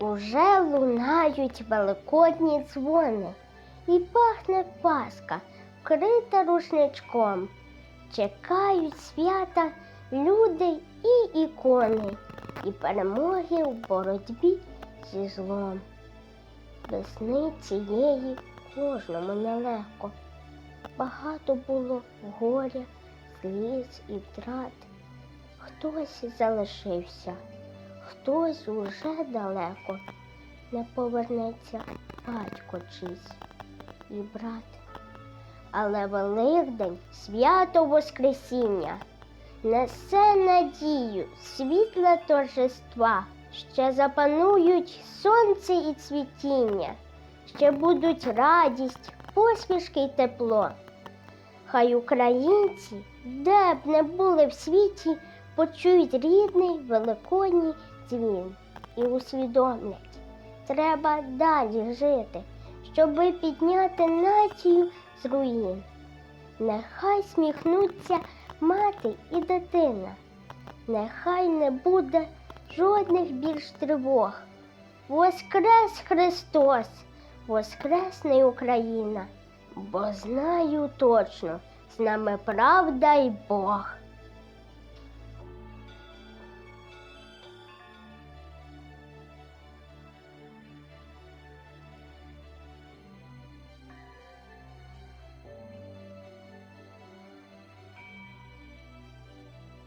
Уже лунають великодні дзвони, і пахне паска, вкрита рушничком. Чекають свята люди і ікони, і перемоги в боротьбі зі злом. Весни цієї кожному нелегко. Багато було горя, сліз і втрат. Хтось залишився, хтось уже далеко. Не повернеться батько чийсь і брат. Але Великдень свято Воскресіння несе надію світла торжества, ще запанують сонце і цвітіння, ще будуть радість, посмішки й тепло. Хай українці, де б не були в світі, почують рідний великодній дзвін і усвідомлять, треба далі жити, щоби підняти націю з руїн. Нехай сміхнуться мати і дитина, нехай не буде жодних більш тривог. Воскрес Христос, воскресне Україна, бо знаю точно, з нами правда й Бог.